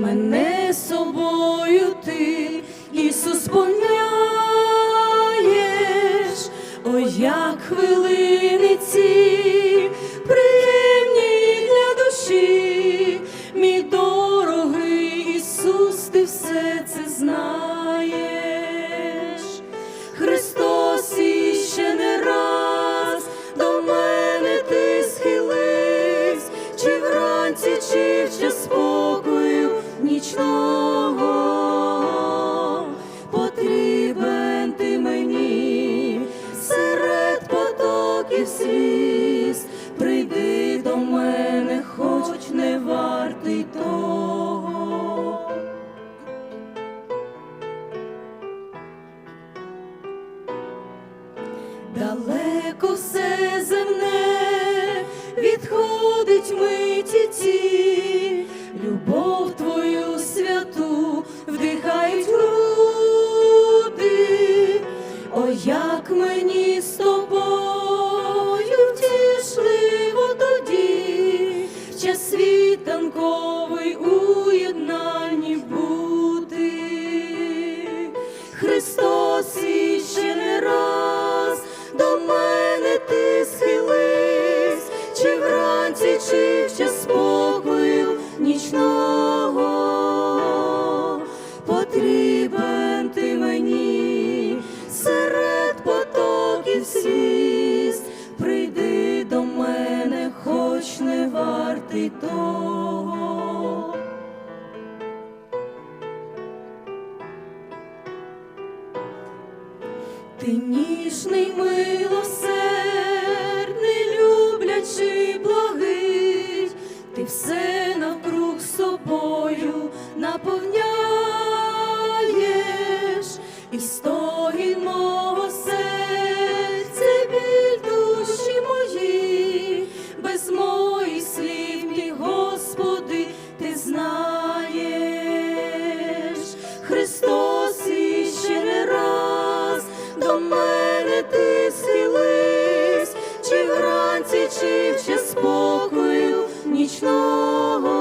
мене собою ти, Ісус, сповняєш, о як хвилини ці приємні для душі, мій дорогий Ісус, ти все це знаєш. як мені з тобою тішливо тоді, в час світанковий уєднанні бути, Христос іще не раз до мене ти схились, чи вранці, чи в час спорту. Не вартий того. Ти ніжний, милосердний, люблячий, благий, ти все навкруг собою наповняєш, нічного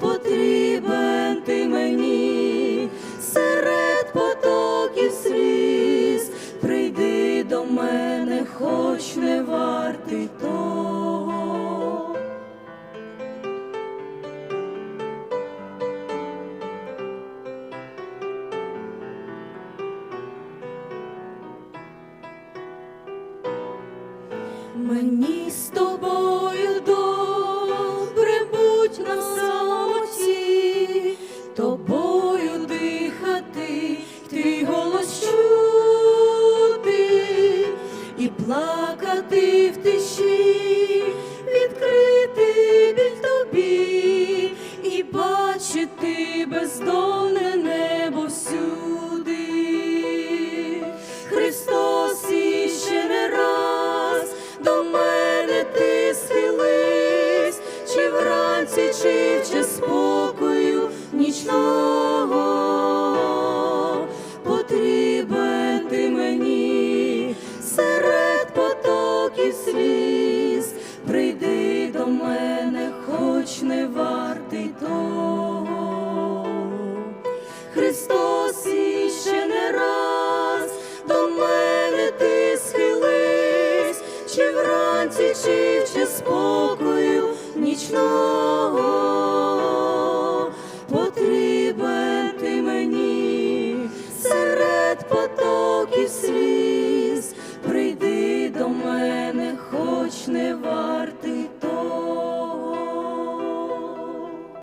потрібен ти мені серед потоків сліз, прийди до мене, хоч не вартий того. Мені з тобою плакати в тиші, відкрити біль тобі і бачити бездонне небо всюди. Христос іще не раз до мене ти схились, чи вранці, чи в час не вартий того. Христос іще не раз до мене ти схились, чи вранці, чи час спокою нічного